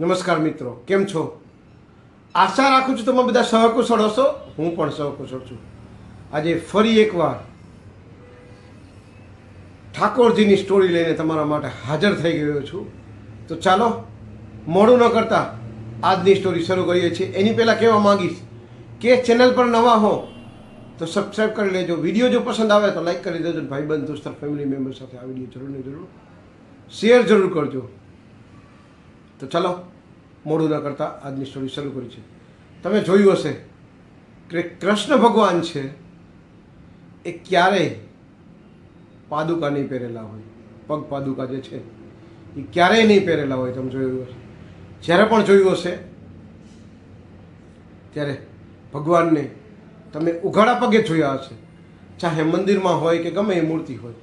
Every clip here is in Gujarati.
નમસ્કાર મિત્રો, કેમ છો? આશા રાખું છું તમે બધા સહકુશળ હશો. હું પણ સહકુશળ છું. આજે ફરી એકવાર ઠાકોરજીની સ્ટોરી લઈને તમારા માટે હાજર થઈ ગયો છું. તો ચાલો, મોડું ન કરતા આજની સ્ટોરી શરૂ કરીએ છીએ. એની પહેલાં કહેવા માંગીશ કે ચેનલ પર નવા હો, તો સબસ્ક્રાઈબ કરી લેજો. વીડિયો જો પસંદ આવે તો લાઈક કરી દેજો ભાઈબંધ, દોસ્તર ફેમિલી મેમ્બર સાથે આ વીડિયો જરૂર ને જરૂર શેર જરૂર કરજો. તો ચાલો મોડું કરતા આજની સ્ટોરી શરૂ કરી છે. તમે જોયું હશે કે કૃષ્ણ ભગવાન છે, એ ક્યારેય પાદુકા નહીં પહેરેલા હોય. પગ પાદુકા જે છે, એ ક્યારેય નહીં પહેરેલા હોય. તમે જોયું હશે. જ્યારે પણ જોયું હશે, ત્યારે ભગવાનને તમે ઉઘાડા પગે જોયા હશે. ચાહે મંદિરમાં હોય કે ગમે એ મૂર્તિ હોય,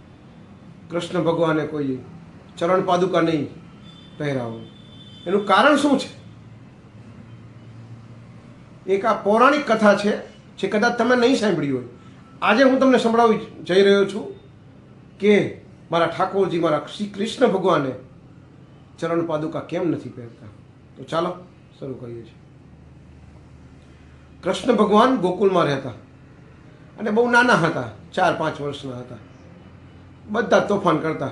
કૃષ્ણ ભગવાને કોઈ ચરણ પાદુકા નહીં પહેર્યા હોય. એનું કારણ શું છે? એક આ પૌરાણિક કથા છે, જે કદાચ તમે નહીં સાંભળી હોય. આજે હું તમને સંભળાવી જઈ રહ્યો છું કે મારા ઠાકોરજી, મારા શ્રી કૃષ્ણ ભગવાને ચરણ પાદુકા કેમ નથી પહેરતા? તો ચાલો, શરૂ કરીએ છીએ. કૃષ્ણ ભગવાન ગોકુલમાં રહેતા અને બહુ નાના હતા, ચાર પાંચ વર્ષના હતા. બધા તોફાન કરતા.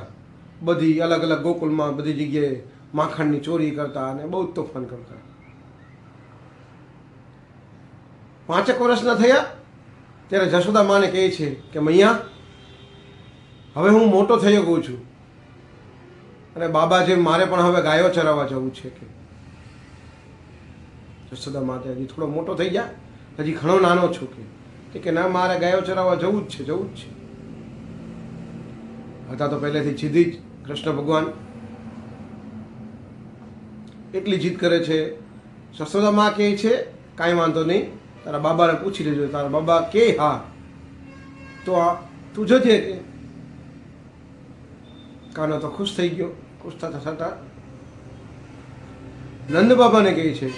બધી અલગ અલગ ગોકુલમાં બધી જગ્યાએ માખણની ચોરી કરતા અને બહુ જ તોફાન કરતા. પાંચેક વર્ષના થયા, ત્યારે જશોદા માને કહે છે કે મૈયા, હવે હું મોટો થઈ ગયો છું. અને બાબા જે મારે પણ હવે ગાયો ચરાવવા જવું છે કે. જશોદા માતે હજી થોડો મોટો થઈ ગયા હજી ઘણો નાનો છું કે. કે, ના, મારે ગાયો ચરાવવા જવું જ છે, જવું જ છે. હતા તો પહેલેથી જીધી જ કૃષ્ણ ભગવાન એટલી જીદ કરે છે? સસોદા માં કહે છે? કાંઈ વાંધો નહીં. તારા બાબાને પૂછી લેજો. તારા બાબા કે હા? તો આ તું જજે કે. કાનો તો ખુશ થઈ ગયો. ખુશ થતા થતા. નંદ બાબાને કહે છે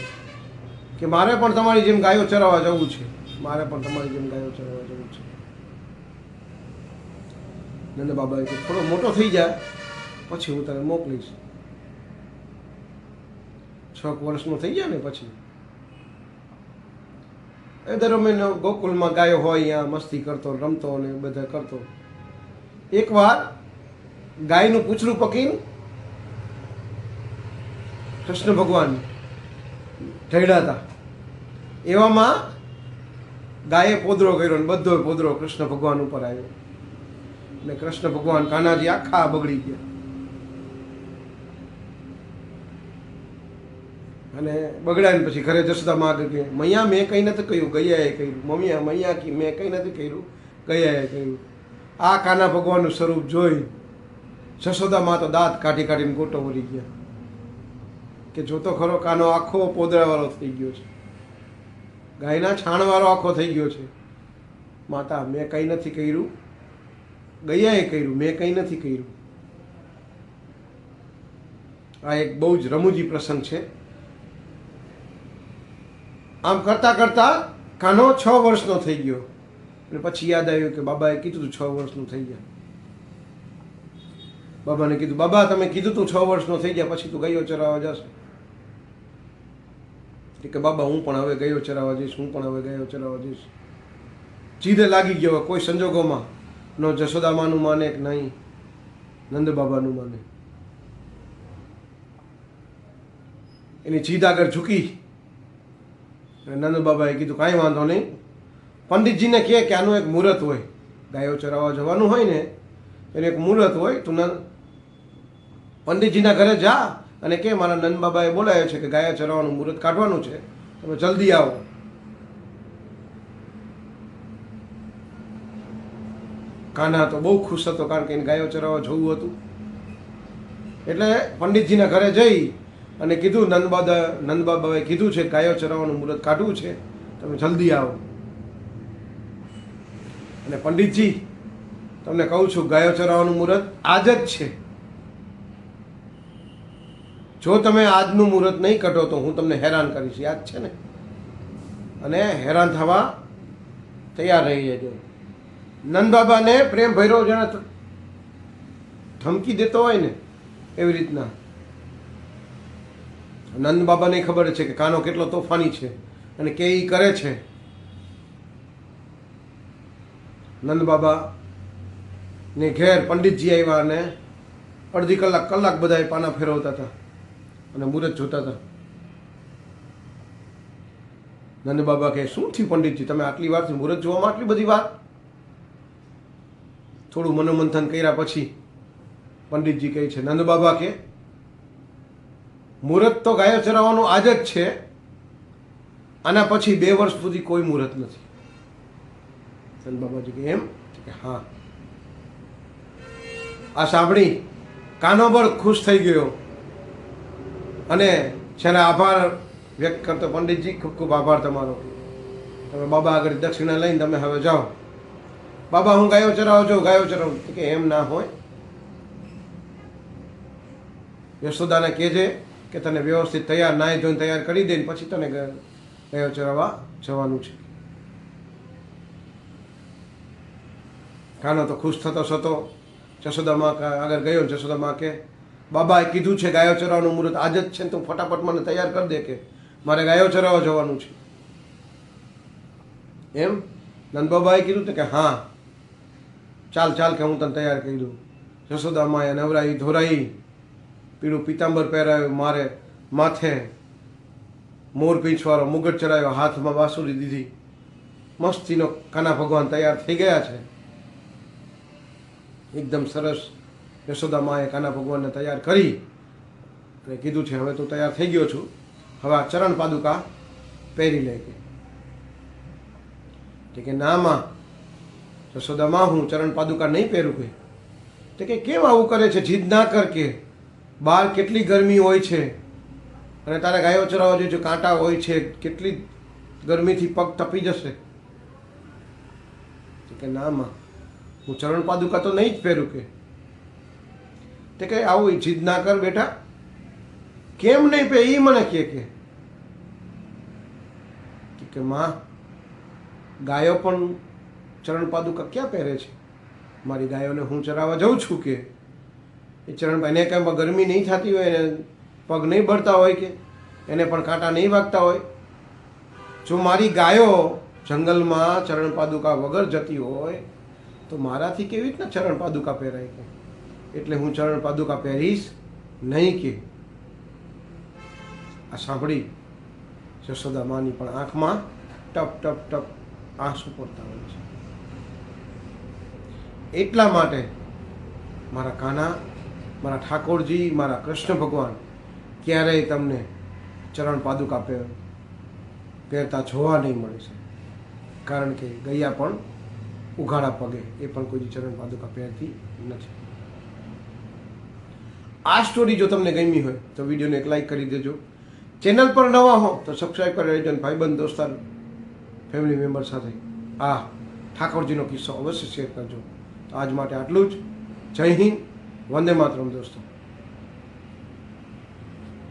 કે મારે પણ તમારી જેમ ગાયો ચરાવવા જવું છે. મારે પણ તમારી જેમ ગાયો ચરાવવા જવું છે. નંદ બાબાએ કે થોડો મોટો થઈ જાય પછી હું તને મોકલીશ. છ વર્ષનો થઈ ગયા ને પછી? એ દરમિયાન ગોકુલમાં ગાયો હોય, અહીંયા મસ્તી કરતો, રમતો ને બધા કરતો. એકવાર ગાયનું પૂછડું પકીને કૃષ્ણ ભગવાન હતા. એવામાં ગાયે પોદરો કર્યો ને બધો પોદરો કૃષ્ણ ભગવાન ઉપર આવ્યો. ને કૃષ્ણ ભગવાન કાનાજી આખા બગડી ગયા. અને બગડાય પછી ઘરે જસદા માગ કે, મૈયા, મેં કંઈ નથી કહ્યું ગયાએ કર્યું મમ્મી મૈયા કી, મેં કંઈ નથી કર્યું. ગયાએ કર્યું આ કાના ભગવાનનું સ્વરૂપ જોઈ જશોદામાં તો દાંત કાઢી કાઢીને ગોટો વળી ગયા. કે જોતો ખરો કાનો આખો પોદરાવાળો થઈ ગયો છે. ગાયના છાણવાળો આખો થઈ ગયો છે. માતા, મેં કંઈ નથી કર્યું. ગયાએ કર્યું મેં કંઈ નથી કર્યું. આ એક બહુ જ રમૂજી પ્રસંગ છે. આમ કરતાં કરતાં કાનો છ વર્ષનો થઈ ગયો. અને પછી યાદ આવ્યું કે બાબાએ કીધું તું છ વર્ષનું થઈ ગયા. બાબાને કીધું, બાબા, તમે કીધું તું છ વર્ષનો થઈ ગયા, પછી તું ગયો ચરાવવા જશે. કે, બાબા, હું પણ હવે ગયો ચરાવવા જઈશ, હું પણ હવે ગયો ચરાવવા જઈશ. જીદે લાગી ગયો, કોઈ સંજોગોમાં. નો જશોદામાનું માને કે નહીં, નંદ બાબાનું માને. એની જીદ આગળ ઝૂકી. નંદ બાબાએ કીધું, કાંઈ વાંધો નહીં. પંડિતજીને કહે કે આનું એક મુહૂર્ત હોય. ગાયો ચરાવવા જવાનું હોય ને, એનું એક મુહૂર્ત હોય, તું પંડિતજીના ઘરે જા અને કે મારા નંદબાબાએ બોલાયો છે કે ગાયો ચરાવવાનું મુહૂર્ત કાઢવાનું છે. તમે જલ્દી આવો. કાના તો બહુ ખુશ હતો, કારણ કે એને ગાયો ચરાવવા જવું હતું. એટલે પંડિતજીના ઘરે જઈ અને કીધું, નંદબાદા, નંદબાબાએ કીધું છે ગાયો ચરાવવાનું મુહૂર્ત કાઢવું છે. તમે જલ્દી આવો. અને પંડિતજી, તમને કહું છું ગાયો ચરાવવાનું મુહૂર્ત આજ જ છે. જો તમે આજનું મુહૂર્ત નહીં કાઢો તો હું તમને હેરાન કરીશ. યાદ છે ને? અને હેરાન થવા તૈયાર રહી જજો નંદબાબાને પ્રેમ ભૈરવ જણા ધમકી દેતો હોય ને, એવી રીતના. નંદ બાબાને ખબર છે કે કાનો કેટલો તોફાની છે અને કે એ કરે છે. નંદ બાબા ને ઘેર પંડિતજી આવ્યા અને અડધી કલાક કલાક બધા પાના ફેરવતા હતા અને મુહૂર્ત જોતા હતા. નંદ બાબા કહે, શું થયું પંડિતજી? તમે આટલી વારથી મુહૂર્ત જોવામાં આટલી બધી વાર થોડું મનોમંથન કર્યા પછી પંડિતજી કહે છે નંદ બાબા કે મુહૂર્ત તો ગાયો ચરાવવાનું આજ જ છે. આના પછી બે વર્ષ સુધી કોઈ મુહૂર્ત નથી. ચંદ બાબાજી કે એમ? કે હા. આ સાંભળી કાનો પર ખુશ થઈ ગયો. અને છેલ્લે આભાર વ્યક્ત કરતો પંડિતજી, ખૂબ ખૂબ આભાર તમારો. તમે બાબા આગળ દક્ષિણા લઈને તમે હવે જાઓ. બાબા, હું ગાયો ચરાવો છું, ગાયો ચરાવું કે એમ ના હોય. યશોદાને કહેજે કે તને વ્યવસ્થિત તૈયાર નાહી ધોઈને તૈયાર કરી દે ને પછી તને ગાયો ચરાવવા જવાનું છે. કાનો તો ખુશ થતો થતો જશોદામાં આગળ ગયો ને જશોદામાં કે, બાબાએ કીધું છે ગાયો ચરાવવાનું મુહૂર્ત આજ જ છે ને તું ફટાફટ મને તૈયાર કરી દે કે, મારે ગાયો ચરાવવા જવાનું છે. એમ? નંદબાબાએ કીધું કે, હા, ચાલ ચાલ કે હું તને તૈયાર કરી દઉં. જશોદામાએ નવરાઈ ધોરાઈ પીળું પીતાંબર પહેરાવ્યું મારે માથે મોર પીંછવાળો મુગટ ચડાવ્યો હાથમાં બાંસુરી દીધી. મસ્તીનો કાના ભગવાન તૈયાર થઈ ગયા છે. એકદમ સરસ યશોદા માએ કાના ભગવાનને તૈયાર કરી અને કીધું છે, હવે તું તૈયાર થઈ ગયો છું. હવે આ ચરણ પાદુકા પહેરી લે કે કે, ના માં, યશોદા માં હું ચરણ પાદુકા નહીં પહેરું કે તો કે, કેમ આવું કરે છે? જીદ ના કર કે. બહાર કેટલી ગરમી હોય છે? અને તારે ગાયો ચરાવવા જોઈએ કાંટા હોય છે, કેટલી ગરમીથી પગ તપી જશે? કે ના માં, હું ચરણ પાદુકા તો નહીં જ પહેરું કે. તે કે આવું જીદ ના કર બેટા. કેમ નહીં પે એ મને કે કે, માં, ગાયો પણ ચરણ પાદુકા ક્યાં પહેરે છે? મારી ગાયોને હું ચરાવવા જાઉં છું કે? એ ચરણ કંઈ કાંઈ ગરમી નહીં થતી હોય એને પગ નહીં ભરતા હોય કે, એને પણ કાંટા નહીં વાગતા હોય. જો મારી ગાયો જંગલમાં ચરણ પાદુકા વગર જતી હોય, તો મારાથી કેવી રીતના ચરણ પાદુકા પહેરાય કે? એટલે હું ચરણ પાદુકા પહેરીશ નહીં કે. આ સાંભળી, જશોદા માની પણ આંખમાં ટપ ટપ ટપ આંસુ પડતા હોય છે. એટલા માટે મારા કાના મારા ઠાકોરજી, મારા કૃષ્ણ ભગવાન ક્યારેય તમને ચરણ પાદુકા પહેર પહેરતા જોવા નહીં મળે છે. કારણ કે ગયા પણ ઉઘાડા પગે એ પણ કોઈ ચરણ પાદુકા પહેરતી નથી. આ સ્ટોરી જો તમને ગમી હોય તો વિડીયોને એક લાઇક કરી દેજો. ચેનલ પર નવા હો તો સબસ્ક્રાઈબ કરી લેજો અને ભાઈબંધ, દોસ્તાર ફેમિલી મેમ્બર સાથે આ ઠાકોરજીનો કિસ્સો અવશ્ય શેર કરજો. તો આજ માટે આટલું જ. જય હિન્દ. వందే మాత్రం చూస్తాం